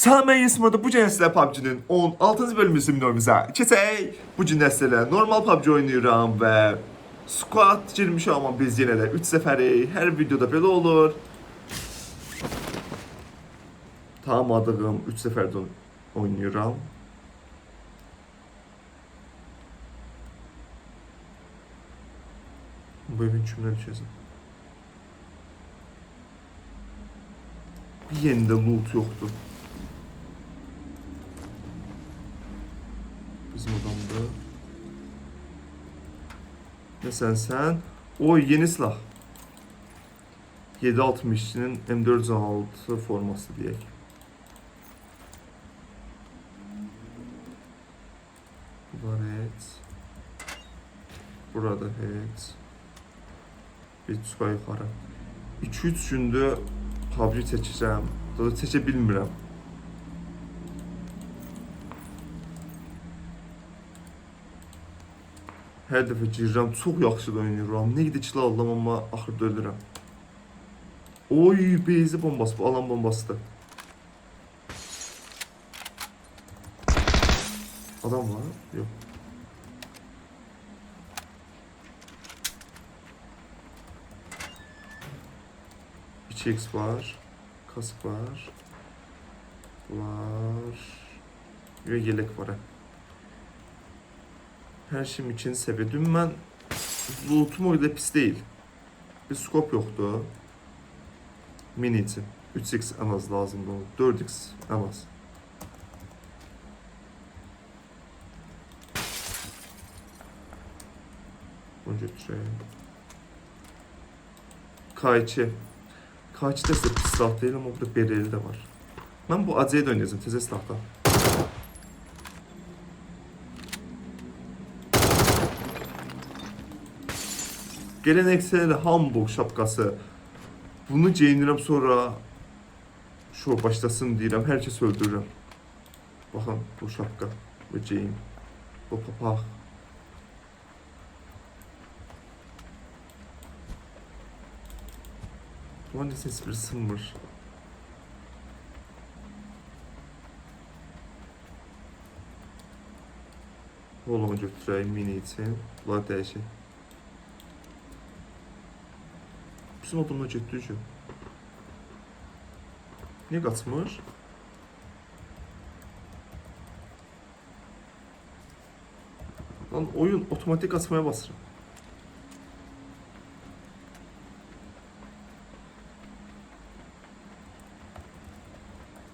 Salam ben Yasmadı bu gün sizlə PUBG-nin 16-cı bölümü simnomizə keçək. Bu sizlə normal PUBG oynayıram və squad girmişəm amma biz yenə də 3 səfərik. Hər videoda belə olur. Tanımadığım 3 səfərdə oynayıram. Bu evin kimdən düşəcək? Bir yerində loot yoxdur. Bizim adamda. Ne sen sen? Oy yeni silah. 7.62'nin M416 forması diyek. Burada evet. Burada evet. Bir tuqa yuxarı. 2-3 gündür PUBG çəkəcəm. Daha çəkə bilmirəm. Hər dəfə girirəm, çox yaxşı da oynayıram. Nə kill alıram, amma axırda ölürəm. Oy, beyzi bombası, bu alan bombasıdır. Adam var? Yox. X var. Kask var. Var. Ve yelek var. ha. Her şeyim için sebedim ben lootum o kadar pis değil. Bir scope yoktu. Mini için. 3x en az lazım bu. 4x en az. Bunu götüreyim. K2. K2 de size pis silah değil ama burada bereli de var. Ben bu da oynayacağım. Teze silahdan. Geleneksel Hamburg şapkası. Bunu giyinirəm sonra şu başlasın deyirəm, hər kəs öldürürəm. Baxın bu şapka, bu geyim, bu papaq. Bu ne ses bir sınmır. Oğlumu götürəyim mini için. Bunlar dəyişik. Adamla getdi ki. Niyə qaçmır? Lan oyun otomatik açmaya basır.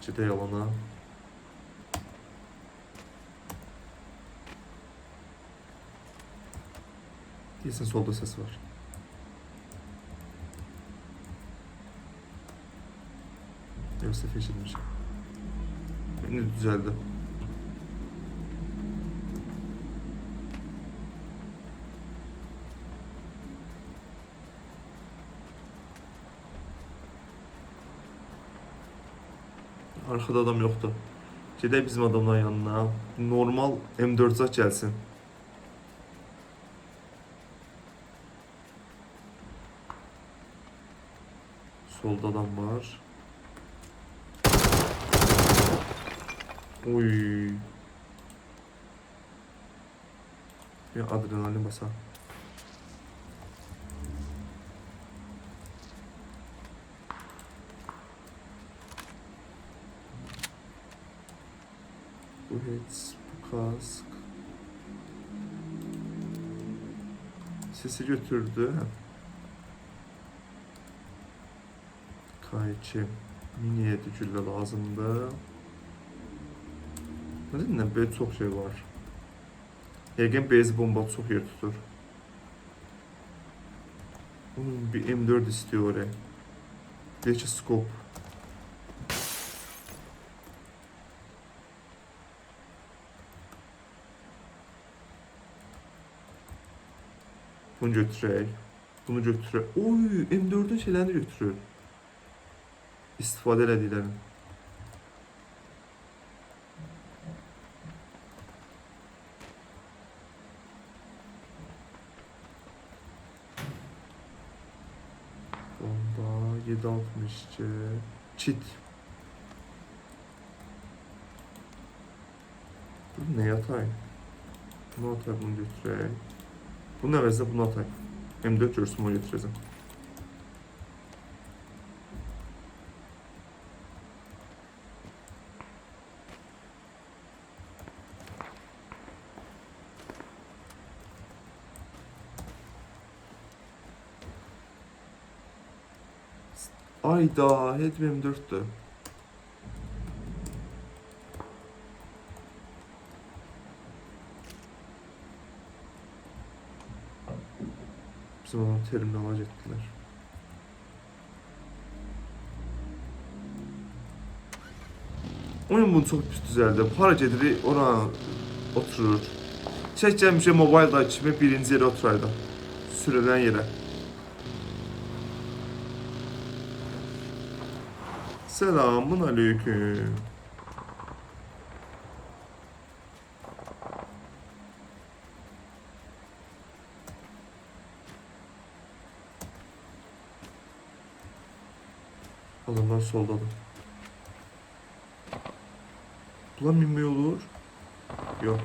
Ciddi yalana. Değilsin solda ses var. Yoksa feşilmiş. Yine düzeldi. Arkada adam yoktu. Gedək bizim adamların yanına. Normal M4 gelsin. Solda adam var. Oy. Bir adrenalin basar. Bu hits, bu kask. Sesi götürdü. Kayçı. Miniye gülle lazımdı. Neden böyle çok şey var. Yəqin base bomba çox yer tutur. Onun bir M4 istiyor oraya. Bir scope. Bunu götürək. Bunu götürək. Oy, M4'ün şeylərini götürür. İstifadə elədiklərini. 7.62 Çit. Bu ne yatay? Bunu atay, bunu götürək. Bunun əvəzinə bunu atay. M4 görsün, bunu götürəcəm. Ayda, hep M4'tü. Bizim adam terminala getdilər. Oyun bunu çox pis düzəldi. Hara gedirik, ora oturur. Çək gəlmişə mobilda kimi birinci yerə oturaydı. Sürülən yerə. Selamun aleyküm. Adamlar soldadı. Bunlar minme olur. Yok.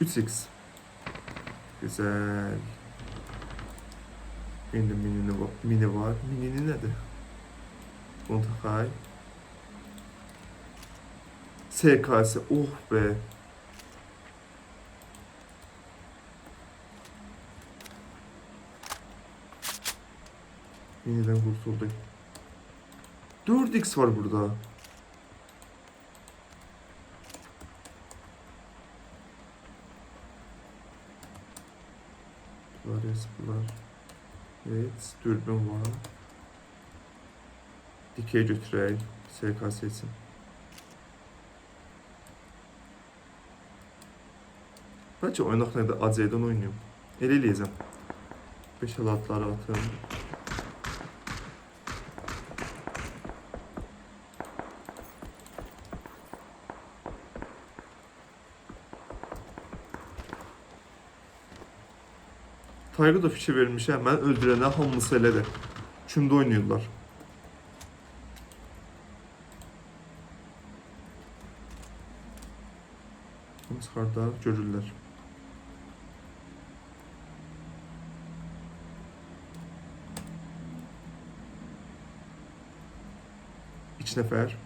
3x. Güzel. Benim de mini var. Mini var. Mininin nedir? Bunu takay. SKS. Oh be. Miniden kurtulduk. 4x var burada. Bunlar bunlar. Evet, dürbün var. Dikey götürək, SKS için. Bəlkə oynaq nə də acaydan oynayım. Elə eləyəcəm. 5 alatları atım. Tayga da fikir vermiş ha. Mən öldürənə hamısı elədir. Kimdə oynayırlar? Bunu çıxardar, görürlər. İki nəfər.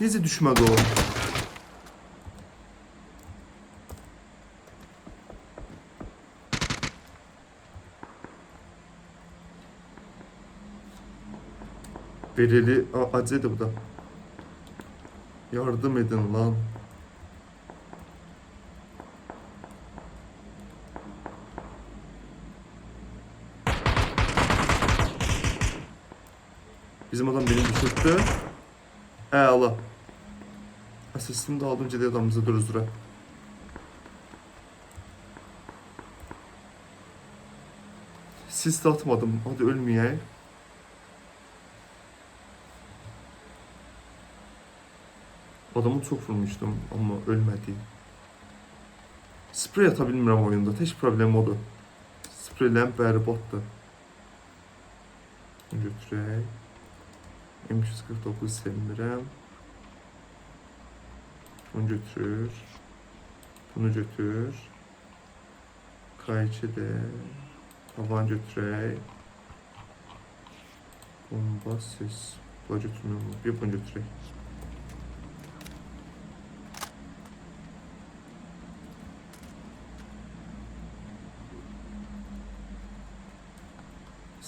Necə düşmədi o? Bereli A- acıydı bu da. Yardım edin lan. Bizim adam beni düşürttü. He Allah. Asistini de aldım ciddi adamımıza dur üzere. Sis atmadım. Hadi ölmeyeyim. Adamı çok vurmuştum ama ölmedi. Sprey ata bilmirəm oyunda. Tek problem odur. Spreylərim bərbaddır. Götürək. M249 sevmirəm. Bunu götür. Bunu götür. K2 de. Havan götürək. Bomba ses. Buna götürməm. Bir bunu götürək.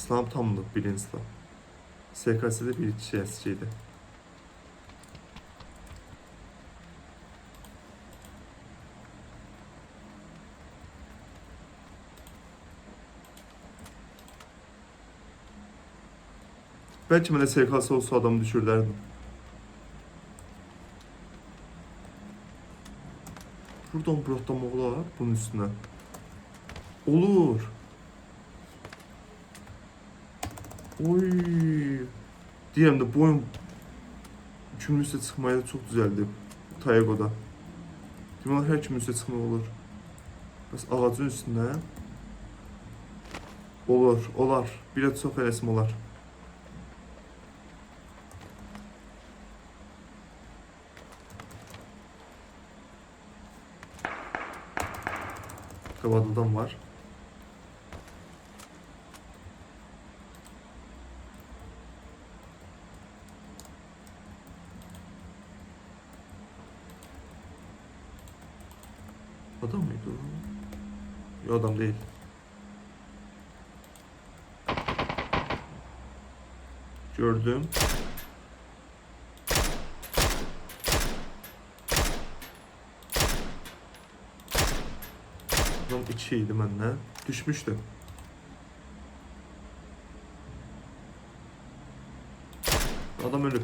Sınav tamdı birinci sınav. SKS'de bir şeydi. Belki mənə SKS olsa adamı düşürlərdim. Buradan bıraklamaq olar bunun üstünə. Olur. Oy. Diyelim de bu oyun üçüncü üste çıkmaya çok güzeldi. Tayago'da. Demek her kim üste çıkmak olur. Mesela ağacın üstünde. Olur, olar. Bir de çok eləsim olar. Kabadıldan var. Adam mıydı o? Yok adam değil. Gördüm. Adam içiydi məndən. Düşmüşdü. Adam ölüb.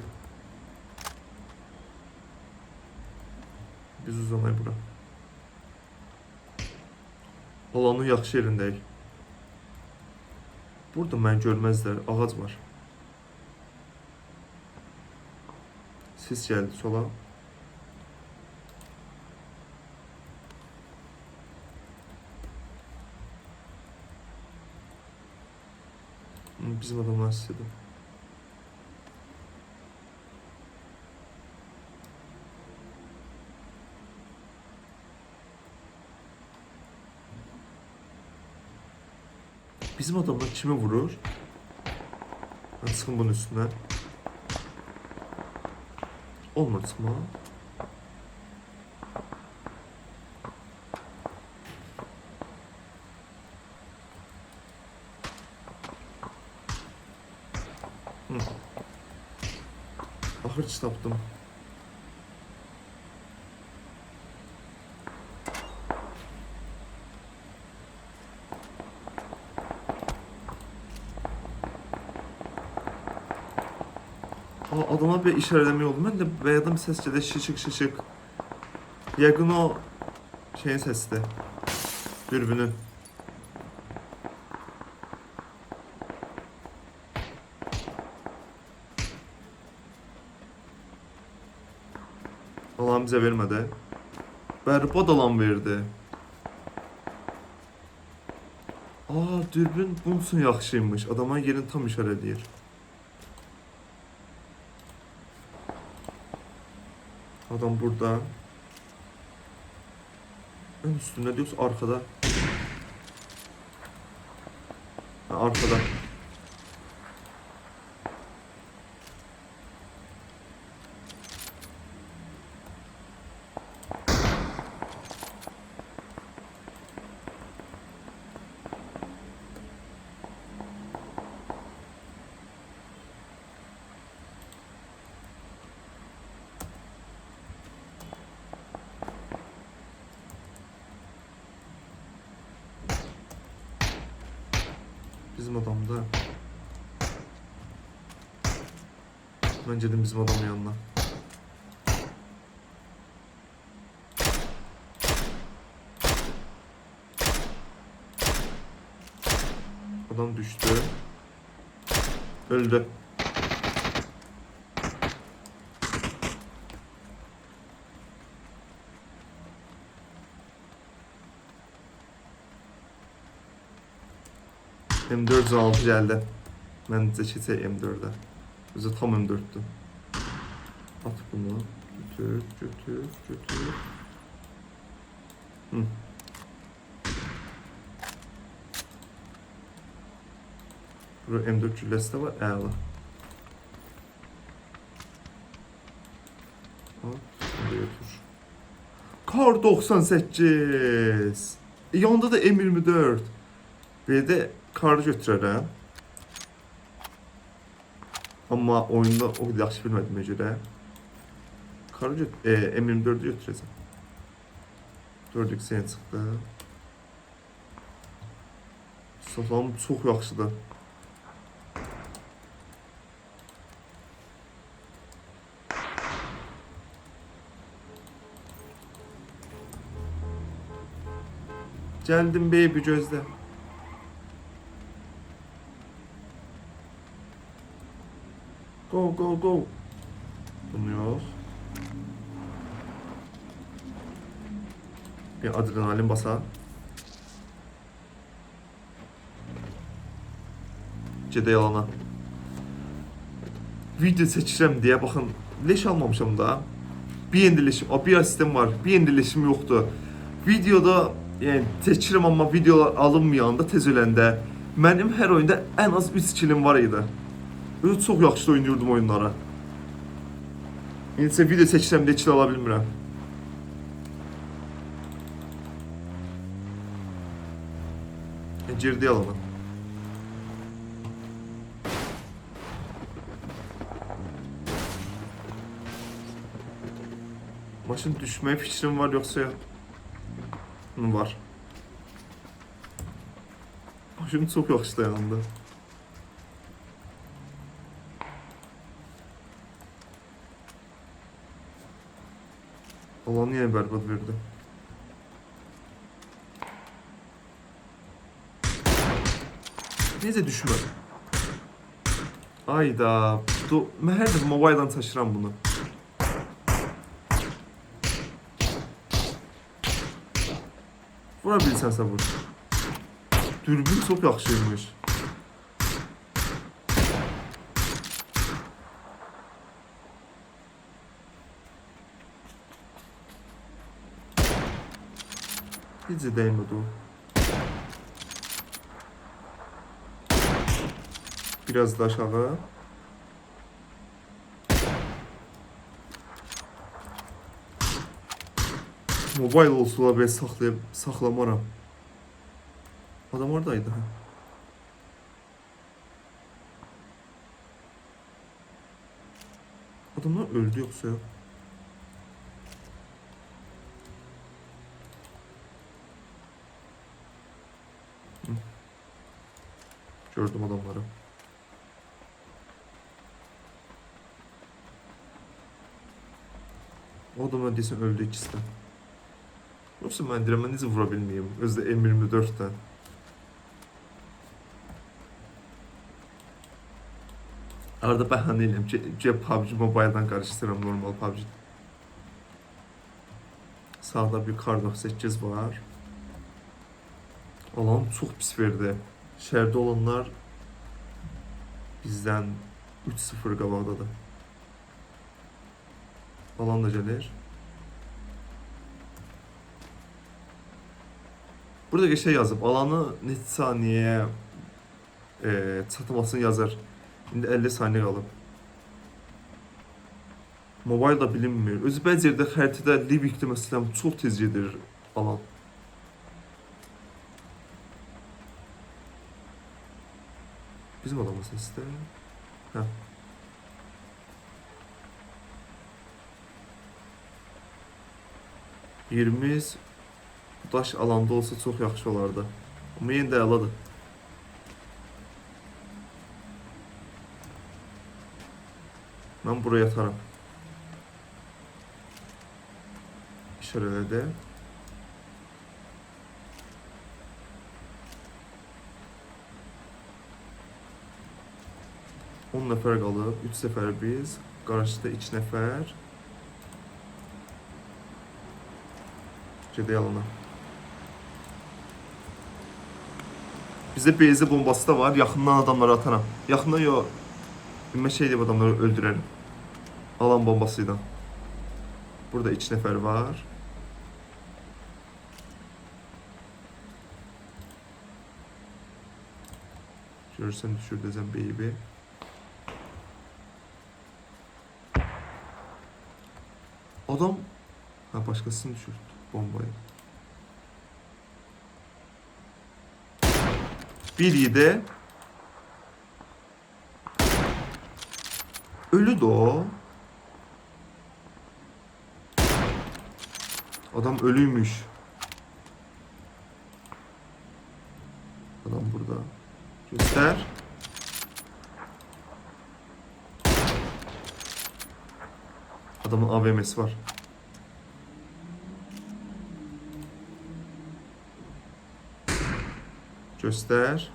Alanın yaxşı yerindəyik. Burada mən görməzlər, ağac var. Sis gəldi sola. Bizim adamlar istedi. Bizim adamlar kime vurur? Ben sıkın bunun üstüne. Olmadı. Hı. Ahır tapdım. Aa, adama bir. Mən də bayaqdan bir səs gəlir, şışıq şışıq. Yəqin o şeyin səsidir. Dürbünün. Alan bizə vermədi. Bərbad alan verdi. Aa, dürbün üçün yaxşıymış. Adama yerini tam işarə edir. Adam burada. Ön üstünde diyorsa arkada. Ha, arkada. Bizim adamda. Dedim bizim adamın yanına. Adam düştü. Öldü. M406 geldi. Ben de çete M4'e. Bize tam M4'tü. At bunu. Götür, götür, götür. Hı. Burada M4 cüllesi de var. Bunu da götür. Kar 98. E, yanında da M24. Bir de karı götürərəm. Amma oyunda o yaxşı bilmədiyimə görə karı göt e, M24-ü götürəcəm. 4 x'yə çıxdı. Silahım çox yaxşıdır. Gəldim baby gözlə. Go go go. Yok. Bir adrenalin basa. Gedə yalana. Video seçirəm deyə baxın, leş almamışam da. Bir yendileşim, o bir asistim var, bir yendileşim yoxdur. Videoda Yəni çəkirəm amma videolar alınmayanda tez öləndə mənim hər oyunda ən az 3 killim var idi. Özü çox yaxşı oynayırdım oyunlara. İndi isə video çəksəm də kill ala bilmirəm. Girdi yalanı. Maşın düşmeye fikrim var yoksa ya. Var. Maşın çok yaxşı dayandı. Niye berbat verdi? Neyse düşmedi. Ayda. Do dəfə mobildən taşıram bunu. Vura bilsənsə vur. Dürbün çox yaxşıymış. Dəymədi o? Biraz da aşağı. Mobile olsa ben saklayıp saklamaram. Adam oradaydı ha. Adamlar öldü yoksa ya. Gördüm adamları. O adam öldüyse öldü ikisi de. Yoksa ben direme necə vura bilməyim? Özü də M24-dən. Arada ki, ki PUBG Mobile-dan qarışdırıram normal PUBG. Sağda bir kar 98 var. Alan çox pis verdi. Şəhərdə olanlar bizdən 3-0 qabaqdadır. Alan da gəlir. Burada şey yazıb, alanı neçə saniyəyə e, çatmasını yazır. İndi 50 saniyə qalıb. Mobile da bilinmir. Özü bəzi yerdə xəritədə Livikdə məsələn tez gedir alan. Bizim səsi də. Hə. Yerimiz daş alanda olsa çox yaxşı olardı. Amma yenə də əladır. Mən buraya yataram. İşarələdi. On nəfər qalıb, 3 səfər biz, qarşıda 2 nəfər. Gedə yalana. Bizdə beyzi bombası da var. Yaxından adamları ataram. Yaxından yo. Bilmə şey deyib adamları öldürərim. Alan bombasıyla. Burada iki nəfər var. Görürsən düşürdəcəm baby. Adam ha başkasını düşürdü bombayı. Bir yedi. Ölü de o. Adam ölüymüş. Adam burada. Göster. AVM'si var. Göster.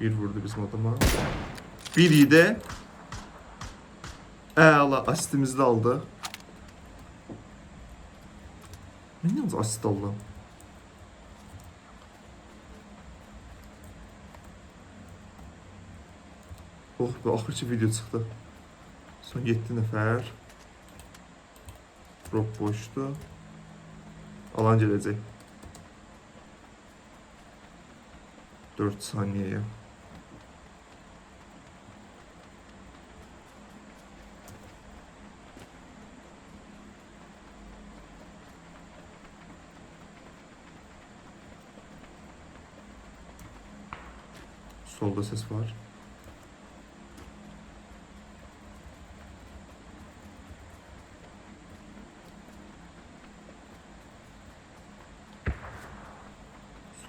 Bir vurdu bizim adama. Bir yedi. Əla, asistimizi də aldı. Mən yalnız asist aldım. Oh be, axırıncı video çıxdı. Son 7 nəfər. Westbrook boştu. Alan celezi. 4 saniyeye. Solda ses var.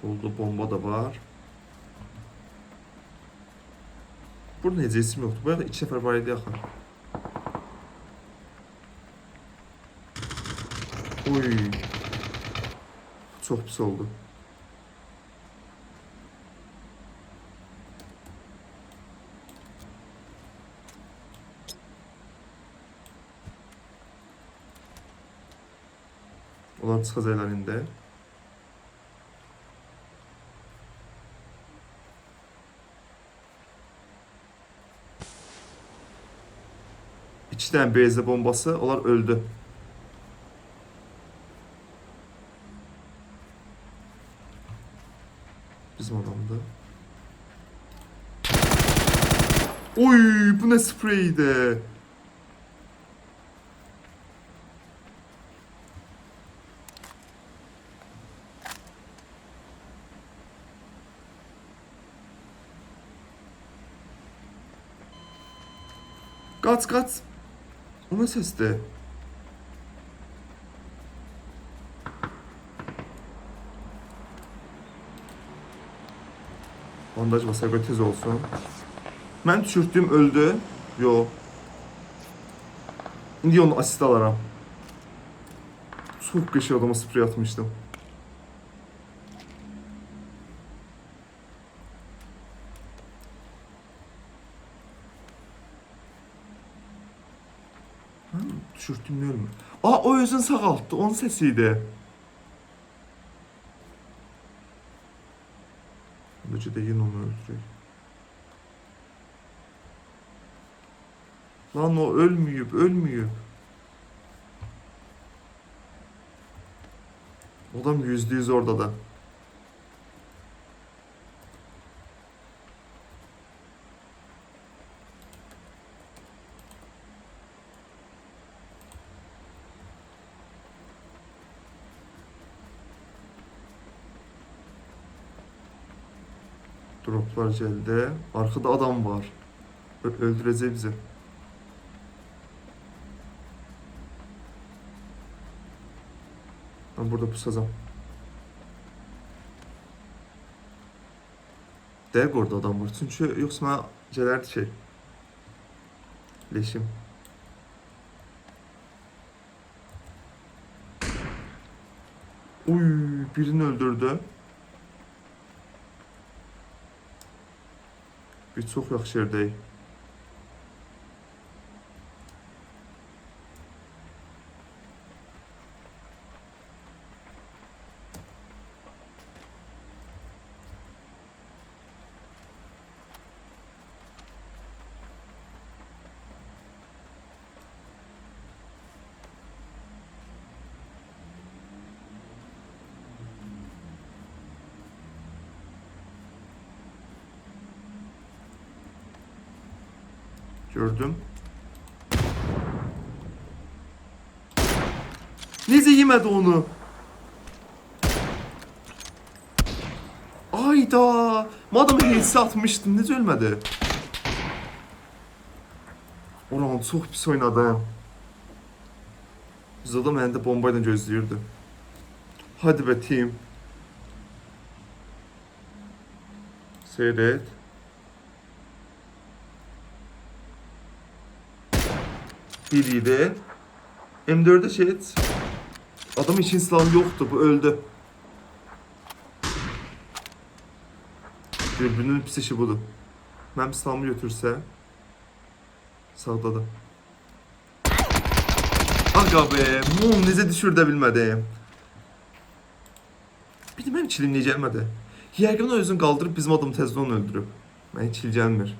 Solda bomba da var. Burada necə isim yoxdur. Bu arada iki var idi axı. Oy. Çox pis oldu. Onlar çıxacaqlar indi. İki tane beyzde bombası, onlar öldü. Bizim adamdı. Oy bu ne spreydi? Kaç kaç. O ne sesti? Bandaj basar tez olsun. Ben düşürttüm öldü. Yo. İndi onu asist alaram. Çok kışı adama sprey atmıştım. Ha, düşürttüm diyorum. Aa o özün sağalttı. Onun sesiydi. Bence de yine onu öldürüyor. Lan o ölmüyüp ölmüyüp. Adam yüzde yüz orada da. Droplar celde. Arkada adam var. Ö- öldürecek bizi. Ben burada pusacağım. Dəqiq orada adam var. Çünki yoxsa mənə gələrdi şey. Leşim. Uy, birini öldürdü. Biz çox yaxşı yerdəyik. Gördüm. Neyse yemedi onu. Ayda. Madem heysi atmıştım. Necə ölmədi? Oran çox pis oynadı. Biz adam əlində bomba ilə gözləyirdi. Hadi be team. Seyret. Biriydi. M4'e şey et. Adam için silahı yoktu. Bu öldü. Dürbünün pis işi budur. Ben silahımı götürse. Sağda da. Aga be. Mum. Bir də mənim kilim niyə gəlmədi? Yəqin o özünü qaldırıb bizim adamı tezdən öldürüb. Mənə kil gəlmir.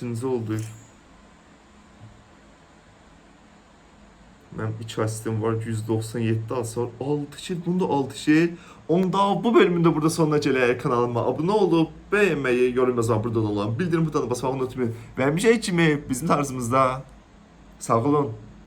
İçinize oldu. Mənim 2 asistim var, 197 hasar, 6 kill, bunda 6 kill. Onda bu bölümün de burada sonuna gələk. Kanalıma abunə olub, bəyənməyi, yorum yazmayı burada da olan, bildirim butonuna basmağı unutmayın. Və bir şey kimi bizim tarzımızda sağ olun.